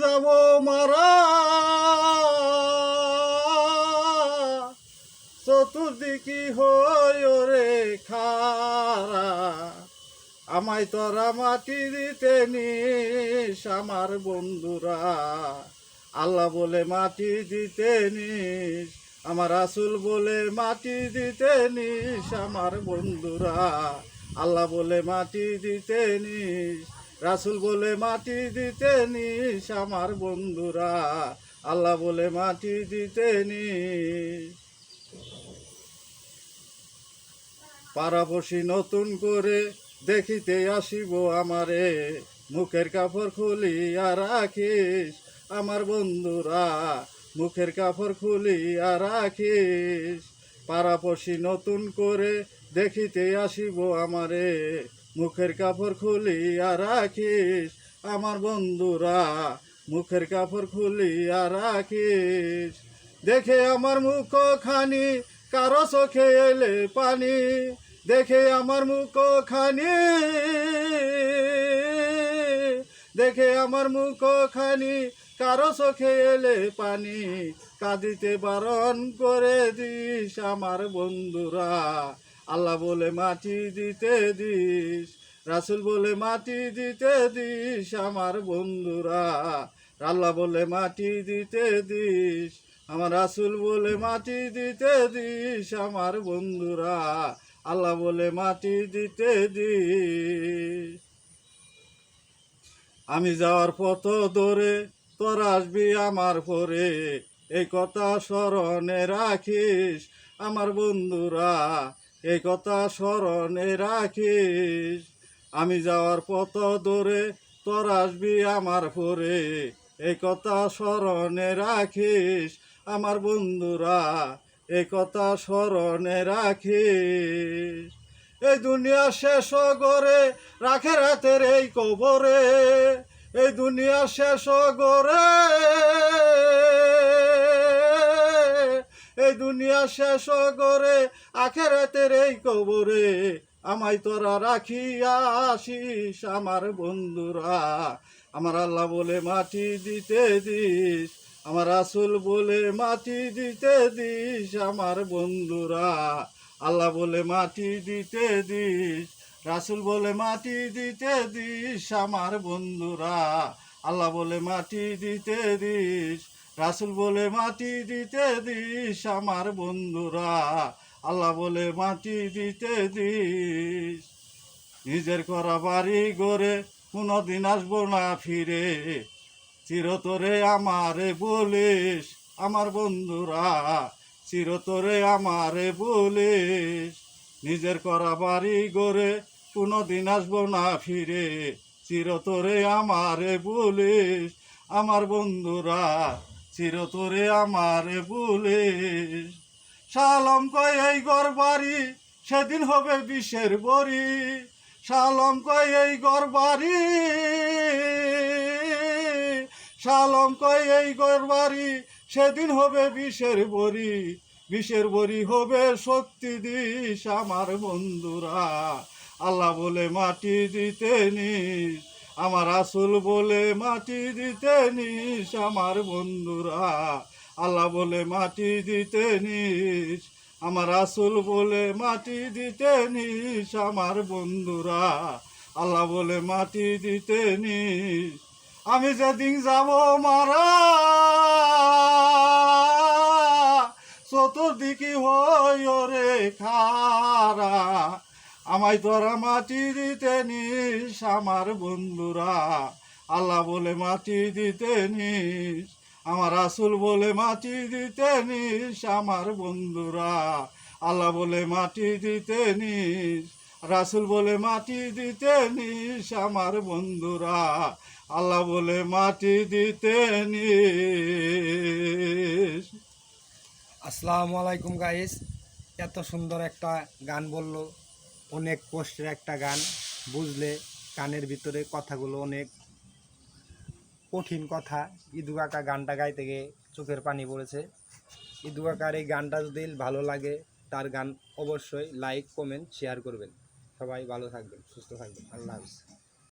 যাব মারা। চতুর্দিকে হয় রে খারা। আমায় তোরা মাটি দিতে নিস আমার বন্ধুরা। আল্লাহ বলে মাটি দিতে নিস, আমার আসুল বলে মাটি দিতে নিস আমার বন্ধুরা। আল্লাহ বলে মাটি দিতে নিস রাসুল বলে মাটি দিতে নিস আমার বন্ধুরা। আল্লাহ বলে মাটি দিতে নিস। পাড়াপড়শি নতুন করে দেখিতে আসিব আমারে। মুখের কাপড় খুলিয়া রাখিস আমার বন্ধুরা। মুখের কাপড় খুলিয়া রাখিস। পাড়াপড়শি নতুন করে দেখিতে আসিব আমারে। মুখের কাপড় খুলিয়া রাখিস, আমার বন্ধুরা। মুখের কাপড় খুলিয়া রাখিস। দেখে আমার মুখ খানি কারও চোখে এলে পানি। দেখে আমার মুখ খানি দেখে আমার মুখ খানি কারও চোখে এলে পানি। কাঁদিতে বারণ করে দিস আমার বন্ধুরা। আল্লাহ বলে মাটি দিতে দিস, রাসুল বলে মাটি দিতে দিস, আমার বন্ধুরা। আল্লাহ বলে মাটি দিতে দিস, আমার রাসুল বলে মাটি দিতে দিস, আমার বন্ধুরা। আল্লাহ বলে মাটি দিতে দিস। আমি যাওয়ার পথ ধরে, তোর আসবি আমার পরে। এই কথা স্মরণে রাখিস, আমার বন্ধুরা। এই কথা স্মরণে রাখিস, আমি যাওয়ার পথ ধরে তোর আসবি আমার পরে এই কথা স্মরণে রাখিস, আমার বন্ধুরা এই কথা স্মরণে রাখিস। এই দুনিয়া শেষ করে রাখে রাতের এই কবরে। এই দুনিয়া শেষ করে এই দুনিয়া শেষ করে আখেরাতের এই কবরে আমায় তোরা রাখিয়া আসিস আমার বন্ধুরা। আমার আল্লাহ বলে মাটি দিতে দিস, আমার আসল বলে মাটি দিতে দিস আমার বন্ধুরা। আল্লাহ বলে মাটি দিতে দিস, রাসুল বলে মাটি দিতে দিস আমার বন্ধুরা। আল্লাহ বলে মাটি দিতে দিস রাসুল বলে, মাটি দিতে দিস আমার বন্ধুরা। আল্লাহ বলে, মাটি দিতে দিস। নিজের করা বাড়ি গড়ে কোনোদিন আসব না ফিরে। চিরতরে আমারে বলিস, আমার বন্ধুরা। চিরতরে আমারে বলিস, নিজের করা বাড়ি গড়ে কোনোদিন আসব না ফিরে। চিরতরে আমারে বলিস, আমার বন্ধুরা। চিরতরে আমারে বলে, শালম কয় এই গড় বাড়ি সেদিন হবে বিষের বড়ি। শালম কয় এই গড় বাড়ি শালম কয় এই গড় বাড়ি সেদিন হবে বিষের বড়ি। বিষের বড়ি হবে শক্তি দিস আমার বন্ধুরা। আল্লাহ বলে মাটি দিতে নিস আমার আসল বলে মাটি দিতে নিস আমার বন্ধুরা। আল্লাহ বলে মাটি দিতে নিস, আমার আসল বলে মাটি দিতে নিস আমার বন্ধুরা। আল্লাহ বলে মাটি দিতে নিস, আমি যেদিন যাব মারা। চতুর্দিকে হই রে খারা আমায় তোরা মাটি দিতে নিস, আমার বন্ধুরা। আল্লাহ বলে মাটি দিতে নিস, আমার আসল বলে মাটি দিতে নিস, আমার বন্ধুরা। আল্লাহ বলে মাটি দিতে নিস, রাসুল বলে মাটি দিতে নিস, আমার বন্ধুরা। আল্লাহ বলে মাটি দিতে নিস। আসসালামু আলাইকুম গাইস এত সুন্দর একটা গান বলল। অনেক কষ্টের একটা গান। বুঝলে কানের ভিতরে কথাগুলো অনেক কঠিন কথা। ইদু কাকা গানটা গাইতে গিয়ে চোখের পানি পড়েছে। ইদু কাকার এই গানটা যদি ভালো লাগে, তার গান অবশ্যই লাইক কমেন্ট শেয়ার করবেন। সবাই ভালো থাকবেন, সুস্থ থাকবেন। আল্লাহ হাফিজ।